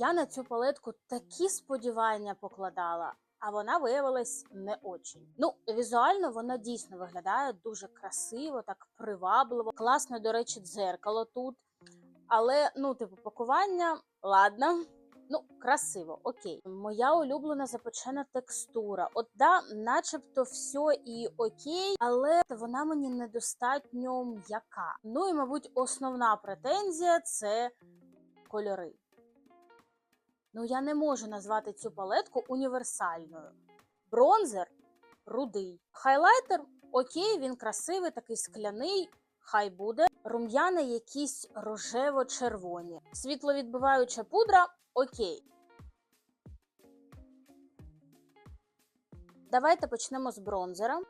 Я на цю палетку такі сподівання покладала, а вона виявилась не очень. Ну, візуально вона дійсно виглядає дуже красиво, так привабливо. Класне, до речі, дзеркало тут. Але, ну, типу, пакування, ладно. Ну, красиво, окей. Моя улюблена запечена текстура. От да, начебто все і окей, але вона мені недостатньо м'яка. Ну і, мабуть, основна претензія це кольори. Ну, я не можу назвати цю палетку універсальною. Бронзер рудий. Хайлайтер окей, він красивий, такий скляний. Хай буде. Рум'яни якісь рожево-червоні. Світловідбиваюча пудра окей. Давайте почнемо з бронзера.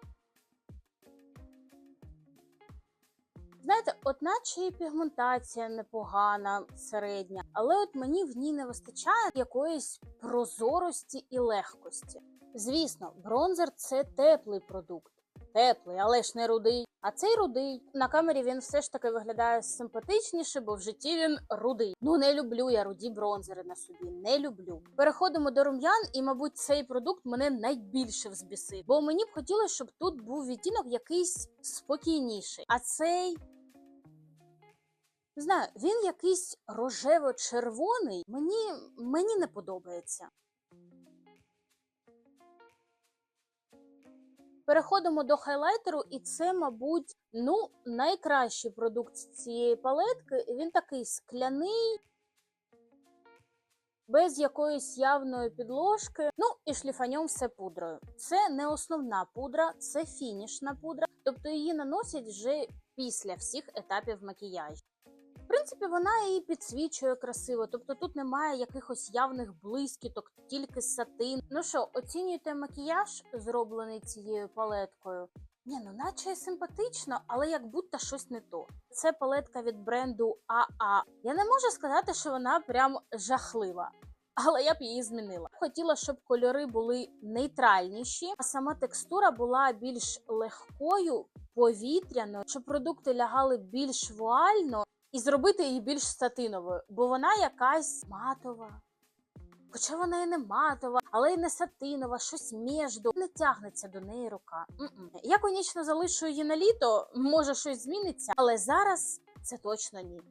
Знаєте, от наче і пігментація непогана, середня, але от мені в ній не вистачає якоїсь прозорості і легкості. Звісно, бронзер це теплий продукт. Теплий, але ж не рудий. А цей рудий. На камері він все ж таки виглядає симпатичніше, бо в житті він рудий. Ну не люблю я руді бронзери на собі. Не люблю. Переходимо до рум'ян, і, мабуть, цей продукт мене найбільше взбісив. Бо мені б хотілося, щоб тут був відтінок якийсь спокійніший. А цей. Не знаю, він якийсь рожево-червоний. Мені, мені не подобається. Переходимо до хайлайтеру, і це, мабуть, ну, найкращий продукт цієї палетки. Він такий скляний, без якоїсь явної підложки. Ну і шліфаньом все пудрою. Це не основна пудра, це фінішна пудра, тобто її наносять вже після всіх етапів макіяжу. Принципі, вона і підсвічує красиво, тобто тут немає якихось явних блискіток, тільки сатин. Ну що, оцінюєте макіяж, зроблений цією палеткою? Ні, ну наче симпатично, але як будто щось не то. Це палетка від бренду АА. Я не можу сказати, що вона прям жахлива. Але я б її змінила. Хотіла, щоб кольори були нейтральніші, а сама текстура була більш легкою, повітряною, щоб продукти лягали більш вуально і зробити її більш сатиновою, бо вона якась матова. Хоча вона і не матова, але й не сатинова, щось між. Не тягнеться до неї рука. М-м. Я, конечно, залишу її на літо, може щось зміниться, але зараз це точно ні.